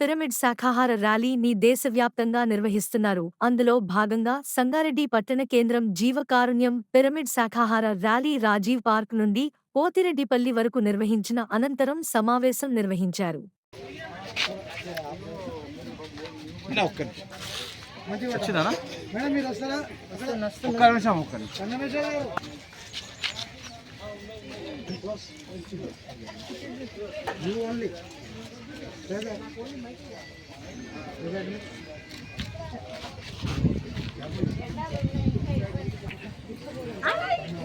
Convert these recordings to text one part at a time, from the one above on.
Pyramid శాఖాహార ర్యాలీని దేశవ్యాప్తంగా నిర్వహిస్తున్నారు. అందులో భాగంగా సంగారెడ్డి పట్టణ కేంద్రం జీవకారుణ్యం పిరమిడ్ శాఖాహార ర్యాలీ రాజీవ్ పార్క్ నుండి పోతిరెడ్డిపల్లి వరకు నిర్వహించిన అనంతరం సమావేశం నిర్వహించారు. మేడం మీరు You only.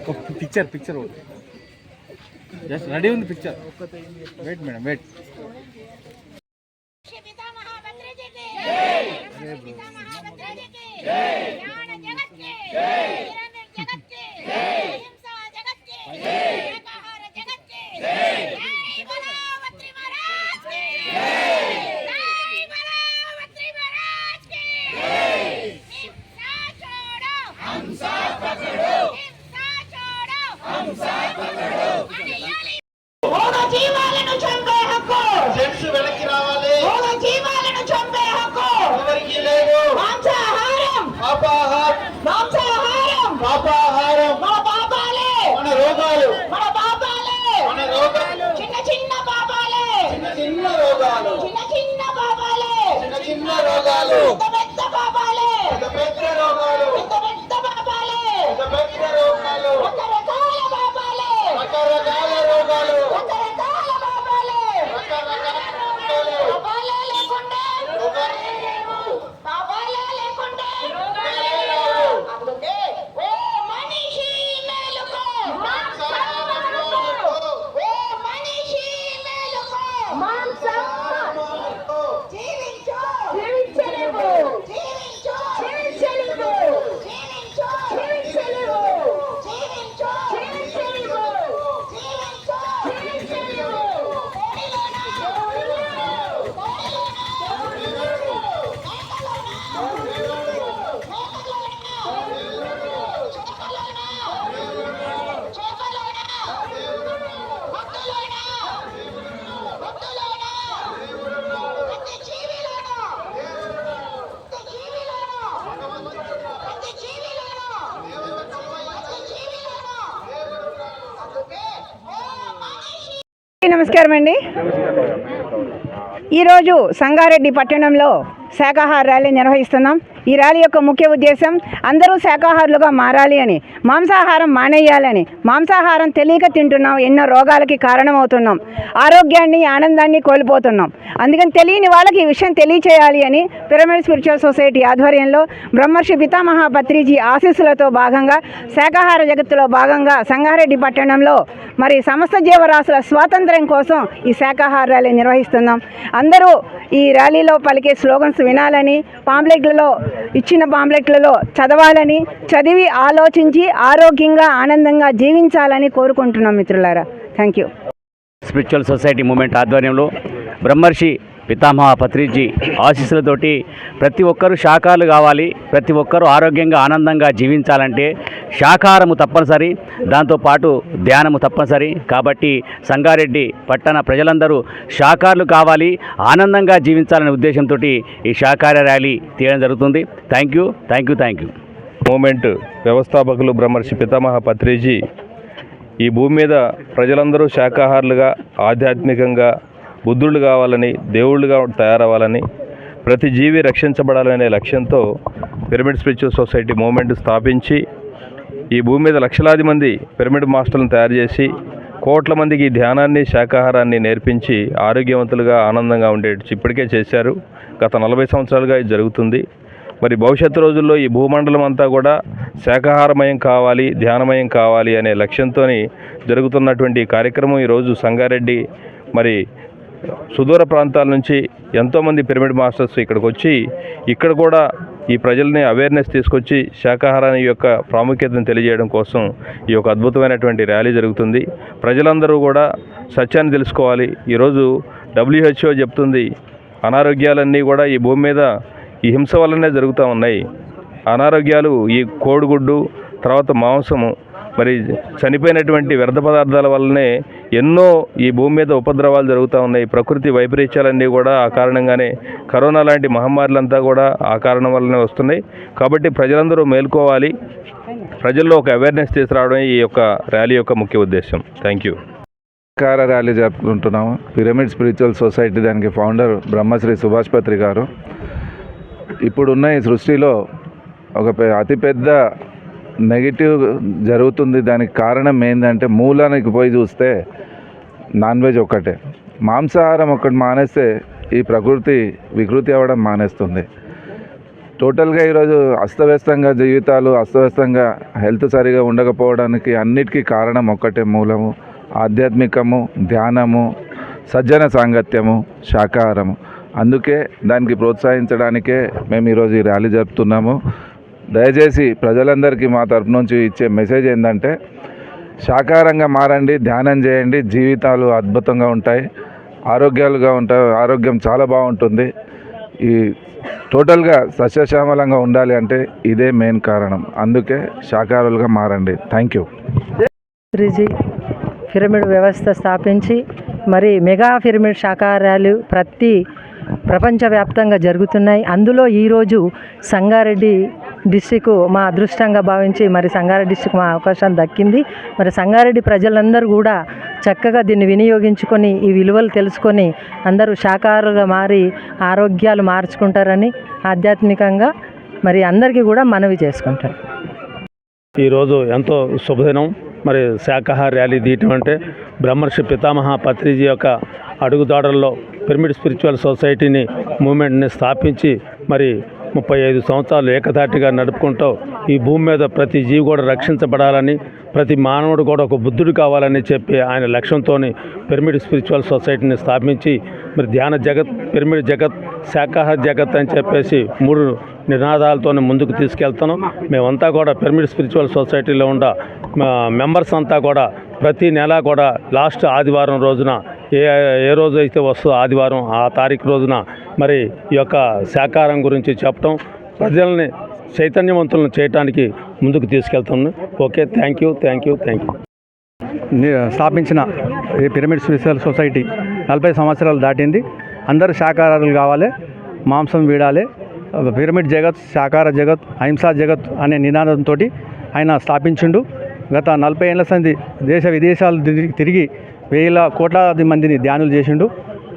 ఒక పిక్చర్ పిక్చర్ జస్ట్ రెడీ ఉంది పిక్చర్ వెయిట్ మేడం వెయిట్ पिता జీవాలను చంపే హక్కు. జెంట్స్ వెనక్కి రావాలి. మూడు జీవాలను చంపే హక్కు. ఎవరికి లేదు. మాంసాహారం. పాపాహారం. మాంసాహారం. పాపాహారం. మన పాపాలే. మన రోగాలు. మన పాపాలే. మన రోగాలు. చిన్న చిన్న పాపాలే. చిన్న చిన్న రోగాలు. చిన్న చిన్న పాపాలే. చిన్న చిన్న రోగాలు. Hamza! నమస్కారం అండి ఈరోజు సంగారెడ్డి పట్టణంలో శాకాహార ర్యాలీ నిర్వహిస్తున్నాం. ఈ ర్యాలీ యొక్క ముఖ్య ఉద్దేశం అందరూ శాకాహారులుగా మారాలి అని మాంసాహారం మానేయాలని మాంసాహారం తెలియక తింటున్నాం ఎన్నో రోగాలకి కారణమవుతున్నాం ఆరోగ్యాన్ని ఆనందాన్ని కోల్పోతున్నాం. అందుకని తెలియని వాళ్ళకి ఈ విషయం తెలియచేయాలి అని పిరమిడ్ స్పిరిచువల్ సొసైటీ ఆధ్వర్యంలో బ్రహ్మర్షి పితామహ పత్రిజీ ఆశీస్సులతో భాగంగా శాకాహార జగత్తులో భాగంగా సంగారెడ్డి పట్టణంలో మరి సమస్త జీవరాశుల స్వాతంత్ర్యం కోసం ఈ శాకాహార ర్యాలీ నిర్వహిస్తున్నాం. అందరూ ఈ ర్యాలీలో పలికే స్లోగన్స్ వినాలని పాంప్లెట్లలో ఇచ్చిన పాంప్లెట్లలో చదవాలని చదివి ఆలోచించి ఆరోగ్యంగా ఆనందంగా జీవించాలని కోరుకుంటున్నాం మిత్రులారా. Thank you spiritual society movement ఆధ్వర్యంలో బ్రహ్మర్షి పితామహ పత్రిజీ ఆశీస్సులతోటి ప్రతి ఒక్కరూ శాఖాలు కావాలి ప్రతి ఒక్కరూ ఆరోగ్యంగా ఆనందంగా జీవించాలంటే శాకాహారము తప్పనిసరి దాంతోపాటు ధ్యానము తప్పనిసరి. కాబట్టి సంగారెడ్డి పట్టణ ప్రజలందరూ శాకారులు కావాలి ఆనందంగా జీవించాలనే ఉద్దేశంతో ఈ శాకార ర్యాలీ తీయడం జరుగుతుంది. Thank you thank you thank you movement వ్యవస్థాపకులు బ్రహ్మర్షి పితామహ పత్రిజీ ఈ భూమి మీద ప్రజలందరూ శాకాహారులుగా ఆధ్యాత్మికంగా బుద్ధుళ్ళు కావాలని దేవుళ్ళుగా తయారవ్వాలని ప్రతి జీవి రక్షించబడాలనే లక్ష్యంతో పిరమిడ్ స్పిరిచువల్ సొసైటీ మూమెంట్ స్థాపించి ఈ భూమి మీద లక్షలాది మంది పిరమిడ్ మాస్టర్లను తయారు చేసి కోట్ల మందికి ధ్యానాన్ని శాకాహారాన్ని నేర్పించి ఆరోగ్యవంతులుగా ఆనందంగా ఉండేట్టు ఇప్పటికే చేశారు. గత నలభై సంవత్సరాలుగా ఇది జరుగుతుంది. మరి భవిష్యత్తు రోజుల్లో ఈ భూమండలం అంతా కూడా శాకాహారమయం కావాలి ధ్యానమయం కావాలి అనే లక్ష్యంతో జరుగుతున్నటువంటి ఈ కార్యక్రమం ఈరోజు సంగారెడ్డి. మరి సుదూర ప్రాంతాల నుంచి ఎంతోమంది పిరమిడ్ మాస్టర్స్ ఇక్కడికి వచ్చి ఇక్కడ కూడా ఈ ప్రజల్ని అవేర్నెస్ తీసుకొచ్చి శాకాహారాన్ని యొక్క ప్రాముఖ్యతను తెలియజేయడం కోసం ఈ యొక్క అద్భుతమైనటువంటి ర్యాలీ జరుగుతుంది. ప్రజలందరూ కూడా సత్యాన్ని తెలుసుకోవాలి. ఈరోజు డబ్ల్యూహెచ్ఓ చెప్తుంది అనారోగ్యాలన్నీ కూడా ఈ భూమి మీద ఈ హింస వల్లనే జరుగుతూ ఉన్నాయి. అనారోగ్యాలు ఈ కోడిగుడ్డు తర్వాత మాంసము మరి చనిపోయినటువంటి వ్యర్థ పదార్థాల వల్లనే ఎన్నో ఈ భూమి మీద ఉపద్రవాలు జరుగుతూ ఉన్నాయి. ప్రకృతి వైపరీత్యాలన్నీ కూడా ఆ కారణంగానే కరోనా లాంటి మహమ్మారులంతా కూడా ఆ కారణం వల్లనే వస్తున్నాయి. కాబట్టి ప్రజలందరూ మేల్కోవాలి. ప్రజల్లో ఒక అవేర్నెస్ తీసుకురావడమే ఈ యొక్క ర్యాలీ యొక్క ముఖ్య ఉద్దేశం. థ్యాంక్ యూ కార ర్యాలీ జరుపుకుంటున్నాము పిరమిడ్ స్పిరిచువల్ సొసైటీ దానికి ఫౌండర్ బ్రహ్మశ్రీ సుభాష్ పత్రి గారు. ఇప్పుడున్న ఈ సృష్టిలో ఒక అతిపెద్ద నెగిటివ్ జరుగుతుంది. దానికి కారణం ఏంటంటే మూలానికి పోయి చూస్తే నాన్ వెజ్ ఒక్కటే. మాంసాహారం ఒకటి మానేస్తే ఈ ప్రకృతి వికృతి అవ్వడం మానేస్తుంది. టోటల్గా ఈరోజు అస్తవ్యస్తంగా జీవితాలు అస్తవ్యస్తంగా హెల్త్ సరిగా ఉండకపోవడానికి అన్నిటికీ కారణం ఒక్కటే మూలము. ఆధ్యాత్మికము ధ్యానము సజ్జన సాంగత్యము శాకాహారము. అందుకే దానికి ప్రోత్సహించడానికే మేము ఈరోజు ఈ ర్యాలీ జరుపుతున్నాము. దయచేసి ప్రజలందరికీ మా తరపు నుంచి ఇచ్చే మెసేజ్ ఏంటంటే శాకాహారంగా మారండి ధ్యానం చేయండి జీవితాలు అద్భుతంగా ఉంటాయి ఆరోగ్యాలుగా ఉంటాయి ఆరోగ్యం చాలా బాగుంటుంది. ఈ టోటల్గా సస్యశ్యామలంగా ఉండాలి అంటే ఇదే మెయిన్ కారణం. అందుకే శాకాహారులుగా మారండి. Thank you. పిరమిడ్ వ్యవస్థ స్థాపించి మరి మెగా పిరమిడ్ శాకాహారాలు ప్రతి ప్రపంచవ్యాప్తంగా జరుగుతున్నాయి. అందులో ఈరోజు సంగారెడ్డి డిస్టిక్ మా అదృష్టంగా భావించి మరి సంగారెడ్డి డిస్టిక్ మా అవకాశం దక్కింది. మరి సంగారెడ్డి ప్రజలందరూ కూడా చక్కగా దీన్ని వినియోగించుకొని ఈ విలువలు తెలుసుకొని అందరూ శాకాహారులుగా మారి ఆరోగ్యాలు మార్చుకుంటారని ఆధ్యాత్మికంగా మరి అందరికీ కూడా మనవి చేసుకుంటారు. ఈరోజు ఎంతో శుభదినం. మరి శాఖాహార ర్యాలీ తీయటం అంటే బ్రహ్మర్షి పితామహ పత్రిజీ యొక్క అడుగుదాడల్లో పిరమిడ్ స్పిరిచువల్ సొసైటీని మూమెంట్ని స్థాపించి మరి ముప్పై ఐదు సంవత్సరాలు ఏకధాటిగా నడుపుకుంటూ ఈ భూమి మీద ప్రతి జీవి కూడా రక్షించబడాలని ప్రతి మానవుడు కూడా ఒక బుద్ధుడు కావాలని చెప్పి ఆయన లక్ష్యంతో పిరమిడ్ స్పిరిచువల్ సొసైటీని స్థాపించి మరి ధ్యాన జగత్ పిరమిడ్ జగత్ శాకాహార జగత్ అని చెప్పేసి మూడు నినాదాలతో ముందుకు తీసుకెళ్తాను మేమంతా కూడా పిరమిడ్ స్పిరిచువల్ సొసైటీలో ఉన్న మెంబర్స్ అంతా కూడా ప్రతి నెల కూడా లాస్ట్ ఆదివారం రోజున ఏ ఏ రోజు అయితే వస్తుందో ఆదివారం ఆ తారీఖు రోజున మరి ఈ యొక్క సహకారం గురించి చెప్పడం ప్రజల్ని చైతన్యవంతులను చేయడానికి ముందుకు తీసుకెళ్తాను okay thank you thank you thank you స్థాపించిన ఈ పిరమిడ్ స్పిరిచువల్ సొసైటీ నలభై సంవత్సరాలు దాటింది. అందరూ శాకాహారులు కావాలి మాంసం వీడాలి. పిరమిడ్ జగత్ శాకాహార జగత్ అహింసా జగత్ అనే నినాదంతో ఆయన స్థాపించిండు. గత నలభై ఏళ్ళ సంది దేశ విదేశాలు తిరిగి- తిరిగి వేల కోట్లాది మందిని ధ్యానులు చేసిండు.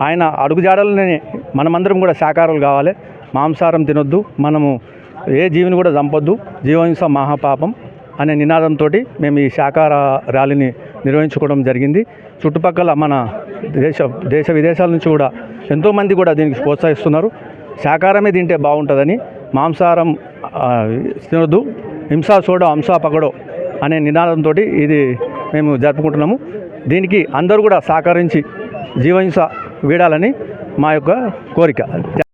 ఆయన అడుగుజాడలనే మనమందరం కూడా శాకాహారులు కావాలి. మాంసాహారం తినొద్దు. మనము ఏ జీవిని కూడా చంపొద్దు. జీవహింస మహాపాపం అనే నినాదంతో మేము ఈ శాకాహార ర్యాలీని నిర్వహించుకోవడం జరిగింది. చుట్టుపక్కల మన దేశ దేశ విదేశాల నుంచి కూడా ఎంతోమంది కూడా దీనికి ప్రోత్సహిస్తున్నారు. శాకాహారమే తింటే బాగుంటుందని మాంసాహారం తినొద్దు. హింసా చూడో హంసా పగడో అనే నినాదంతో ఇది మేము జరుపుకుంటున్నాము. దీనికి అందరూ కూడా సహకరించి జీవహింస వీడాలని మా యొక్క కోరిక.